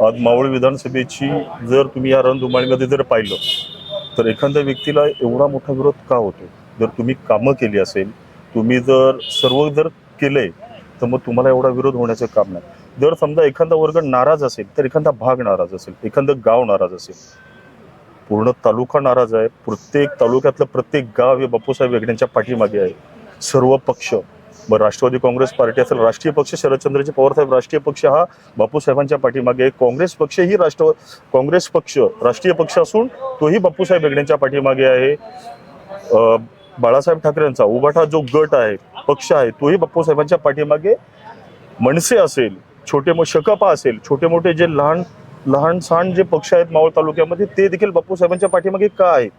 आज मावळ विधानसभेची जर तुम्ही या रणधुमाळीमध्ये जर पाहिलं तर एखाद्या व्यक्तीला एवढा मोठा विरोध का होतो? जर तुम्ही कामं केली असेल तुम्ही जर सर्व जर केलंय तर मग तुम्हाला एवढा विरोध होण्याचं काम नाही. जर समजा एखादा वर्ग नाराज असेल तर एखादा भाग नाराज असेल एखादं गाव नाराज असेल. पूर्ण तालुका नाराज आहे प्रत्येक तालुक्यातलं प्रत्येक गाव हे बापूसाहेब वेगण्यांच्या पाठीमागे आहे. सर्व पक्ष मग राष्ट्रवादी काँग्रेस पार्टी असेल राष्ट्रीय पक्ष शरदचंद्रजी पवारसाहेब राष्ट्रीय पक्ष हा बापूसाहेबांच्या पाठीमागे काँग्रेस पक्ष ही राष्ट्र काँग्रेस पक्ष राष्ट्रीय पक्ष असून तोही बापूसाहेब हेगडेंच्या पाठीमागे आहे. बाळासाहेब ठाकरेंचा उभाटा जो गट आहे पक्ष आहे तोही बापूसाहेबांच्या पाठीमागे मनसे असेल छोटे मो शकपा असेल छोटे मोठे जे लहान लहान सहान जे पक्ष आहेत मावळ तालुक्यामध्ये ते देखील बापूसाहेबांच्या पाठीमागे का आहेत?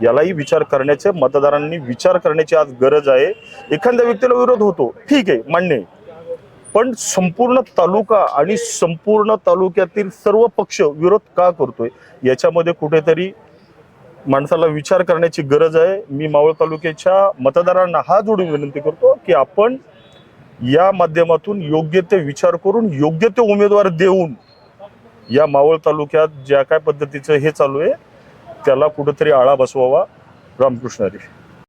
यालाही विचार करण्याचे मतदारांनी विचार करण्याची आज गरज आहे. एखाद्या व्यक्तीला विरोध होतो ठीक आहे मान्य पण संपूर्ण तालुका आणि संपूर्ण तालुक्यातील सर्व पक्ष विरोध का करतोय? याच्यामध्ये कुठेतरी माणसाला विचार करण्याची गरज आहे. मी मावळ तालुक्याच्या मतदारांना हा जोडून विनंती करतो की आपण या माध्यमातून योग्य ते विचार करून योग्य ते उमेदवार देऊन या मावळ तालुक्यात ज्या काय पद्धतीचं हे चालू आहे त्याला कुठंतरी आळा बसवावा रामकृष्ण हरी.